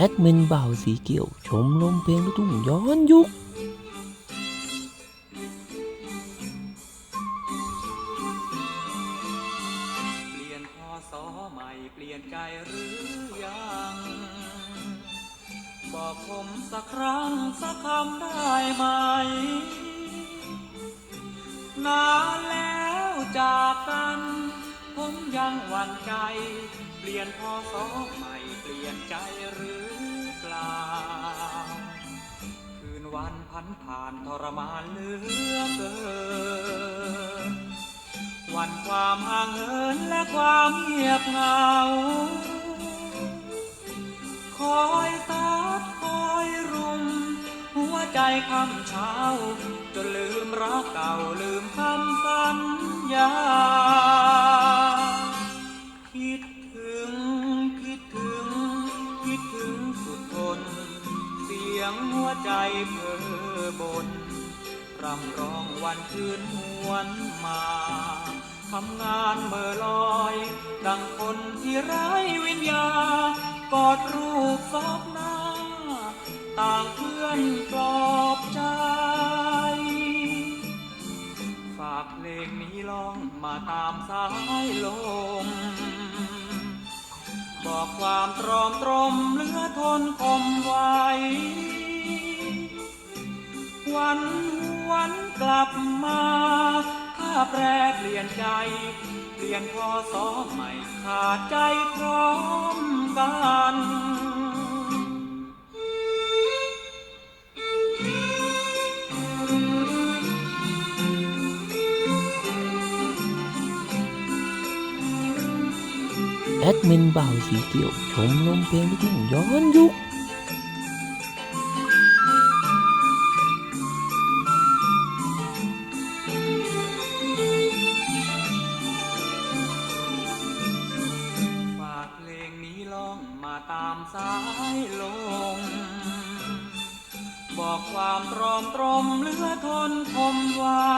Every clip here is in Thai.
แอดมินบ่าวสีเกี่ยว ชมรมเพลงลูกทุ่งย้อนยุค เปลี่ยนพอสอใหม่เปลี่ยนใจหรือยัง บอกผมสักครั้งสักคำได้ไหม นานแล้วจากกัน ผมยังหวั่นใจ เปลี่ยนพอสอใหม่เปลี่ยนใจหรือ คืนวันพันผ่านทรมานเหลือเกิน วันความห่างเหินและความเงียบเหงา คอยตัดคอยรุม หัวใจคำเช้า จนลืมรักเก่าลืมคำสัญญา งหัวใจเพ้อบนรำร้องวันคืนหวนมาทำงานเมื่อลอย ดังคนที่ไร้วิญญากอดรูปซอบหน้า ต่างเพื่อนปลอบใจ ฝากเพลงนี้ลองมาตามสายลม บอกความตรอมตรมเหลือทนคมไว้ วันวันกลับมา ถ้าแปรเปลี่ยนใจ เปลี่ยนพอสอใหม่ขาดใจพร้อมกันแอดมินบ่าวสีเกียวชมรมเพลงทุ่งย้อนยุค ตามสายลม บอกความตรอมตรมเหลือทนคมไว้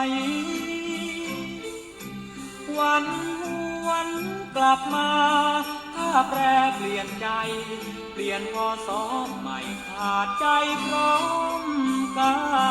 วันวันกลับมา ถ้าแปรเปลี่ยนใจ เปลี่ยนพอสอใหม่ขาดใจพร้อมกัน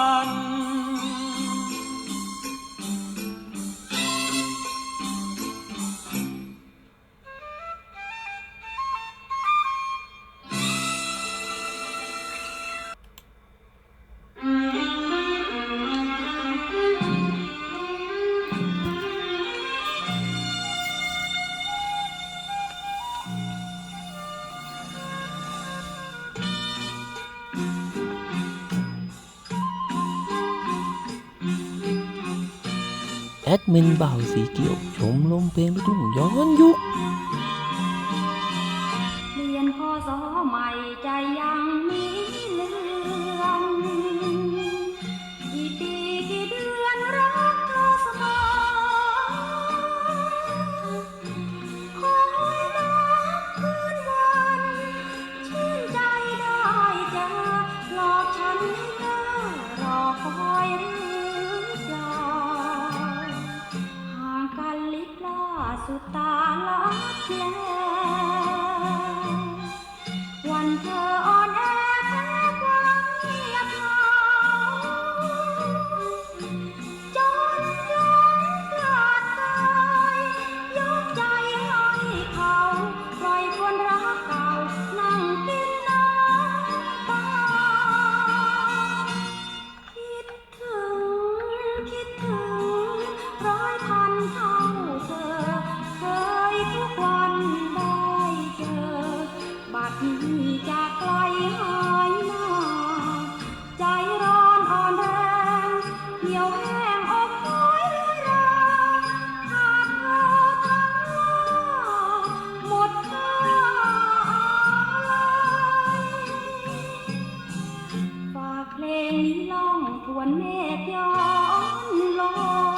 แอดมินบ่าวสีเกี่ยว ชมลมเพลงลูกทุ่งย้อนยุค เรียนพอสอใหม่ใจยังมีเลือ เพลงนี้ล่องทวนเมฆย้อนลง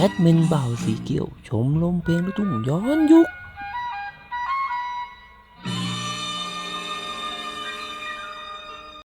แอดมินบ่าวสีเขียว ชมลมเพลงลูกทุ่งย้อนยุค